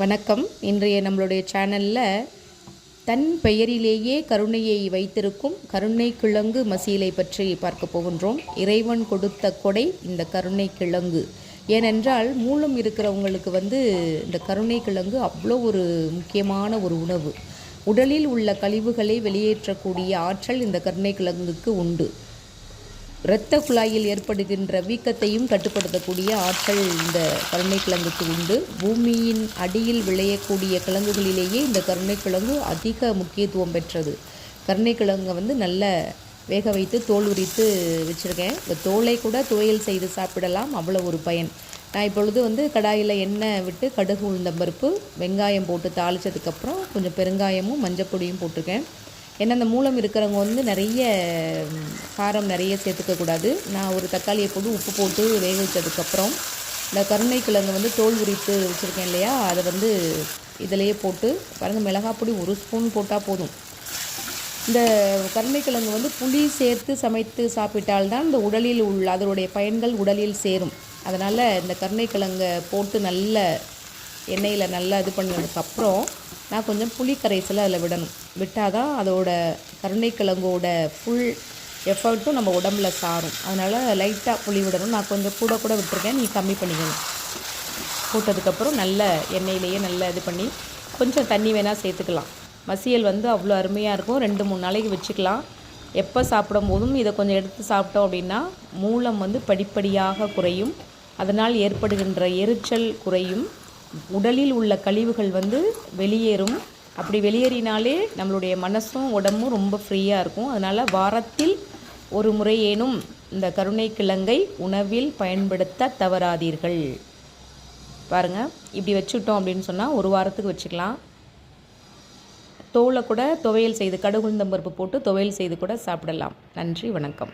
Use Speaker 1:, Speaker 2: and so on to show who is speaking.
Speaker 1: வணக்கம். இன்றைய நம்மளுடைய சேனலில் தன் பெயரிலேயே கருணையை வைத்திருக்கும் கருணை கிழங்கு மசீலை பற்றி பார்க்க போகின்றோம். இறைவன் கொடுத்த கொடை இந்த கருணை கிழங்கு. ஏனென்றால் மூலம் இருக்கிறவங்களுக்கு வந்து இந்த கருணை கிழங்கு அவ்வளோ ஒரு முக்கியமான ஒரு உணவு. உடலில் உள்ள கழிவுகளை வெளியேற்றக்கூடிய ஆற்றல் இந்த கருணை கிழங்குக்கு உண்டு. இரத்த குழாயில் ஏற்படுகின்ற வீக்கத்தையும் கட்டுப்படுத்தக்கூடிய ஆற்றல் இந்த கருணைக்கிழங்குக்கு உண்டு. பூமியின் அடியில் விளையக்கூடிய கிழங்குகளிலேயே இந்த கருணைக்கிழங்கு அதிக முக்கியத்துவம் பெற்றது. கருணைக்கிழங்கை வந்து நல்ல வேக வைத்து தோல் உரித்து வச்சுருக்கேன். இந்த தோலை கூட துவையல் செய்து சாப்பிடலாம். அவ்வளோ ஒரு பயன். நான் இப்பொழுது வந்து கடாயில் எண்ணெய் விட்டு கடுகு உளுந்தம்பருப்பு வெங்காயம் போட்டு தாளித்ததுக்கப்புறம் கொஞ்சம் பெருங்காயமும் மஞ்சப்பொடியும் போட்டிருக்கேன். ஏன்னா அந்த மூலம் இருக்கிறவங்க வந்து நிறைய காரம் நிறைய சேர்த்துக்கக்கூடாது நான் ஒரு தக்காளியை போட்டு உப்பு போட்டு வேக வச்சதுக்கப்புறம் இந்த கருணைக்கிழங்கு வந்து தோல் உரித்து வச்சுருக்கேன் இல்லையா? அதை வந்து இதிலையே போட்டு பாருங்கள் மிளகாப்பொடி ஒரு ஸ்பூன் போட்டால் போதும். இந்த கருணைக்கிழங்கு வந்து புளி சேர்த்து சமைத்து சாப்பிட்டால்தான் இந்த உடலில் உள்ள அதனுடைய பயன்கள் உடலில் சேரும். அதனால் இந்த கருணை கிழங்கை போட்டு நல்ல எண்ணெயில் நல்லா இது பண்ணதுக்கப்புறம் நான் கொஞ்சம் புளி கரைசலை அதில் விடணும். விட்டால் தான் அதோட கருணைக்கிழங்கோட ஃபுல் எஃபர்ட்டும் நம்ம உடம்புல சாரும். அதனால் லைட்டாக புளி விடணும். நான் கொஞ்சம் கூட கூட விட்டுருக்கேன். நீ கம்மி பண்ணிக்கணும் போட்டதுக்கப்புறம் நல்ல எண்ணெயிலேயே நல்லா இது பண்ணி கொஞ்சம் தண்ணி வேணால் சேர்த்துக்கலாம். மசியல் வந்து அவ்வளோ அருமையாக இருக்கும். ரெண்டு மூணு நாளைக்கு வச்சுக்கலாம். எப்போ சாப்பிடும் போதும் இதை கொஞ்சம் எடுத்து சாப்பிட்டோம் அப்படின்னா மூலம் வந்து படிப்படியாக குறையும். அதனால் ஏற்படுகின்ற எரிச்சல் குறையும். உடலில் உள்ள கழிவுகள் வந்து வெளியேறும். அப்படி வெளியேறினாலே நம்மளுடைய மனசும் உடம்பும் ரொம்ப ஃப்ரீயாக இருக்கும். அதனால் வாரத்தில் ஒரு முறையேனும் இந்த கருணை கிழங்கை உணவில் பயன்படுத்த தவறாதீர்கள். பாருங்கள் இப்படி வச்சுட்டோம் அப்படின்னு சொன்னால் ஒரு வாரத்துக்கு வச்சுக்கலாம். தோலை கூட துவையல் செய்து கடுகுந்தம்பருப்பு போட்டு துவையல் செய்து கூட சாப்பிடலாம். நன்றி வணக்கம்.